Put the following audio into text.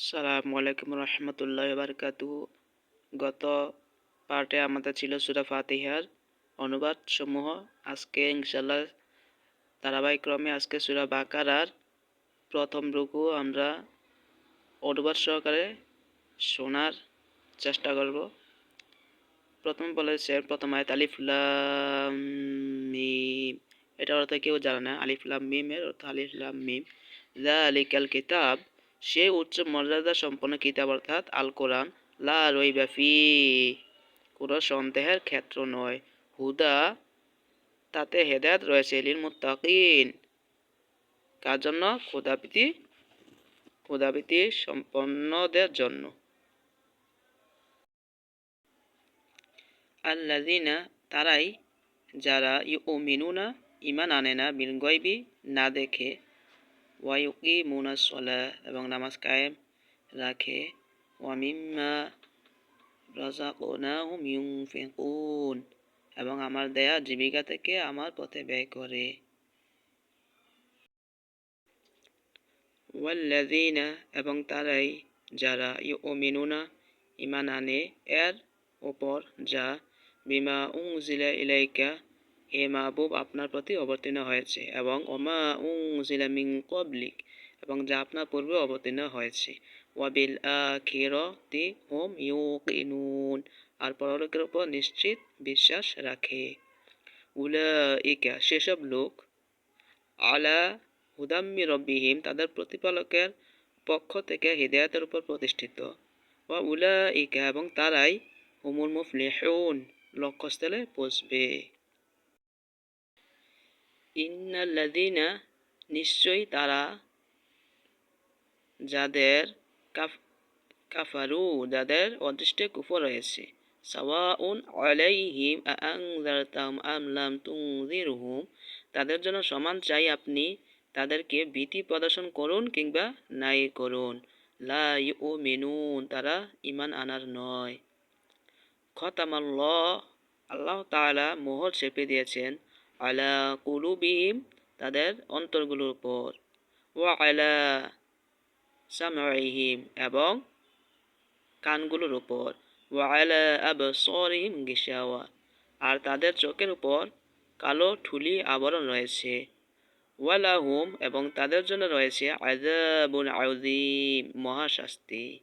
সালামু আলাইকুম রহমতুল্লাহ বারকাতু গত পার্টে আমাদের ছিল সুরা ফাতিহার অনুবাদ সমূহ। আজকে ইনশাল্লাহ ধারাবাহিক্রমে আজকে সুরা বাকারার প্রথম রুকু আমরা অনুবাদ সহকারে শোনার চেষ্টা করব। প্রথম বলেছে, প্রথম আয়ত আলিফুল্লাম মিম। এটা অর্থ কেউ জানে না। আলিফুল্লাম মিমের অর্থ আলিফুল্লাম মিম। দা আলিকাল কিতাব সে উচ্চ মর্যাদা সম্পন্ন কিতাব অর্থাৎ আল কোরআন লা রই ব্যাফি কোনো সন্দেহের ক্ষেত্র নয়। হুদা, তাতে হেদায়ত রয়েছে। লিল মুত্তাকিন। কার জন্য? ক্ষুদাপিতি ক্ষুদাপিতি সম্পন্নদের জন্য। আল্লাদিনা তারাই যারা ইউ মিনুনা ইমান আনে না বিল না দেখে ওয়াইকি মুনাসলা এবং নামাজ কায়েম রাখে। ওয়ামিম্মা রাজাকুনাহুম ইউনফিকুন এবং আমার দেয়া জীবিকা থেকে আমার পথে ব্যয় করে। ওয়াল্লাযীনা এবং তারাই যারা ইউমিনুনা ইমান আনে, এর ওপর যা বিমা উংজিলা ইলাইকা হে মাহবুব আপনার প্রতি অবতীর্ণ হয়েছে এবং ওমা উং জিলামিং কবলিক এবং যা আপনার পূর্বে অবতীর্ণ হয়েছে। ওয়াবিল আখিরতি হোম ইউকিনুন, আর পরলোকের উপর নিশ্চিত বিশ্বাস রাখে। উলা ইকা সেসব লোক আলা হুদাম্মি রব্বিহিম তাদের প্রতিপালকের পক্ষ থেকে হৃদয়তের উপর প্রতিষ্ঠিত। ওয়া উলা ইকা এবং তারাই হুমুল মুফলিহুন, লক্ষ্যস্থলে পৌঁছবে। ইন্নাল্লাদিনা নিশ্চয়ই তারা যাদের কাফারু, যাদের অদৃষ্টে কুফর রয়েছে। সাওয়াউন আলাইহিম আনজারতাম আম লাম তুনজিরহুম, তাদের জন্য সমান চাই আপনি তাদেরকে ভীতি প্রদর্শন করুন কিংবা নাই করুন। লা ইউমিনুন, তারা ইমান আনার নয়। খতামাল্লাহ, আল্লাহ তাআলা মোহর চেপে দিয়েছেন। আলা কুলুবিহিম, তাদের অন্তরগুলোর উপর। ও আলা সামহিম এবং কানগুলোর উপর। ও আলা আবসরিহিম, গিসাওয়া। আর তাদের চোখের উপর কালো ঠুলি আবরণ রয়েছে। ওয়ালাহুম এবং তাদের জন্য রয়েছে আজাবুন আউজিম মহাশাস্তি।